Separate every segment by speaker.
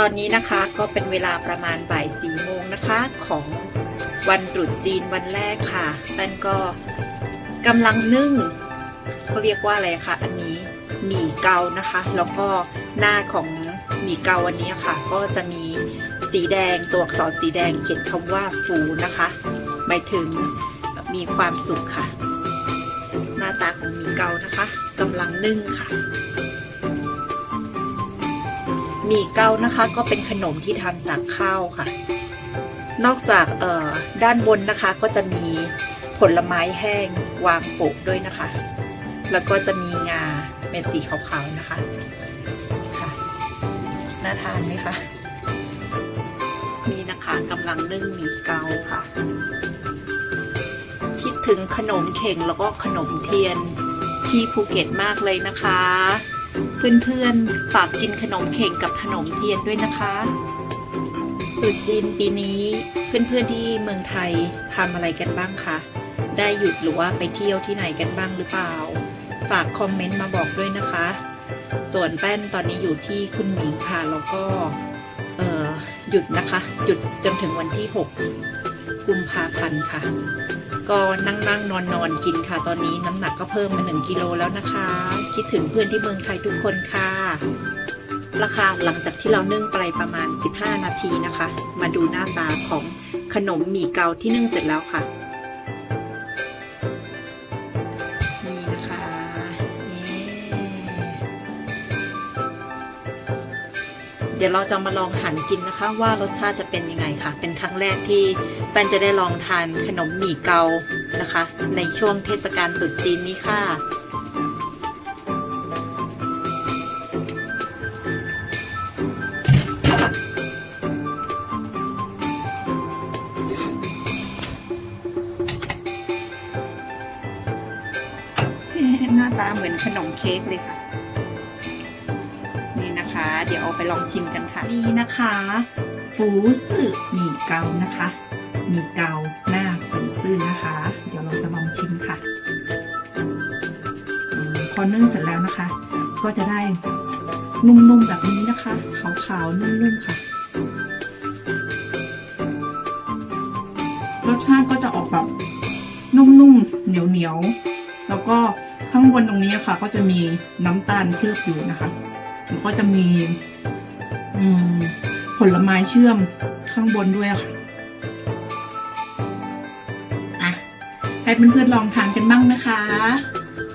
Speaker 1: ตอนนี้นะคะก็เป็นเวลาประมาณบ่ายสี่โมงนะคะของวันตรุษจีนวันแรกค่ะแป้นก็กำลังนึ่งเขาเรียกว่าอะไรคะอันนี้หมี่เกานะคะ แล้วก็หน้าของหมี่เกาอันนี้ค่ะ ก็จะมีสีแดงตัวอักษรสีแดงเขียนคำว่าฟูนะคะหมายถึงมีความสุขค่ะ หน้าตาของหมี่เกานะคะกำลังนึ่งค่ะ มีเก้านะคะก็เป็นขนมที่ทำจากข้าวค่ะ นอกจากเออด้านบนนะคะก็จะมีผลไม้แห้งวางโปะด้วยนะคะ แล้วก็จะมีงาเป็นสีขาวๆนะคะค่ะน่าทานไหมคะนี่นะคะกำลังนึ่งหมี่เกาค่ะ คิดถึงขนมเข่งแล้วก็ขนมเทียนที่ภูเก็ตมากเลยนะคะ เพื่อนๆฝากกินขนมเข่งกับขนมเทียนด้วยนะคะตรุษจีนปีนี้เพื่อนๆที่เมืองไทยทำอะไรกันบ้างคะได้หยุดหรือว่าไปเที่ยวที่ไหนกันบ้างหรือเปล่า ฝากคอมเมนต์มาบอกด้วยนะคะ ส่วนแป้นตอนนี้อยู่ที่คุณหมิงค่ะแล้วก็หยุดนะคะ หยุดจนถึงวันที่ 6 กุมภาพันธ์ค่ะ ก็นั่งนั่งนอนนอนกินค่ะ ตอนนี้น้ำหนักก็เพิ่มมา 1 กิโลแล้วนะคะ คิดถึงเพื่อนที่เมืองไทยทุกคนค่ะราคาหลังจากที่เรานึ่งไปประมาณ 15 นาทีนะคะ มาดูหน้าตาของขนมหมี่เกาที่นึ่งเสร็จแล้วค่ะ เดี๋ยวเราจะมาลองหั่นกินนะคะว่ารสชาติจะเป็นยังไงค่ะ เป็นครั้งแรกที่แปนจะได้ลองทานขนมหมี่เกานะคะ ในช่วงเทศกาลตรุษจีนนี้ค่ะหน้าตาเหมือนขนมเค้กเลยค่ะ เดี๋ยวเอาไปลองชิมกันค่ะ นี่นะคะ ฟูซื่อหมี่เกานะคะหมี่เกาหน้าฟูซื่อนะคะ เดี๋ยวเราจะลองชิมค่ะพอนึ่งเสร็จแล้วนะคะ ก็จะได้นุ่มๆแบบนี้นะคะ ขาวๆนุ่มๆค่ะรสชาติก็จะออกแบบนุ่มๆเหนียวๆแล้วก็ข้างบนตรงนี้ค่ะ ก็จะมีน้ำตาลเคลือบอยู่นะคะ แล้วก็จะมีอืมผลไม้เชื่อมข้างบนด้วยค่ะอะให้เพื่อนๆลองทานกันบ้างนะคะ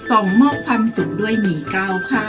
Speaker 1: ส่งมอบความสุขด้วยหมี่เกาค่ะ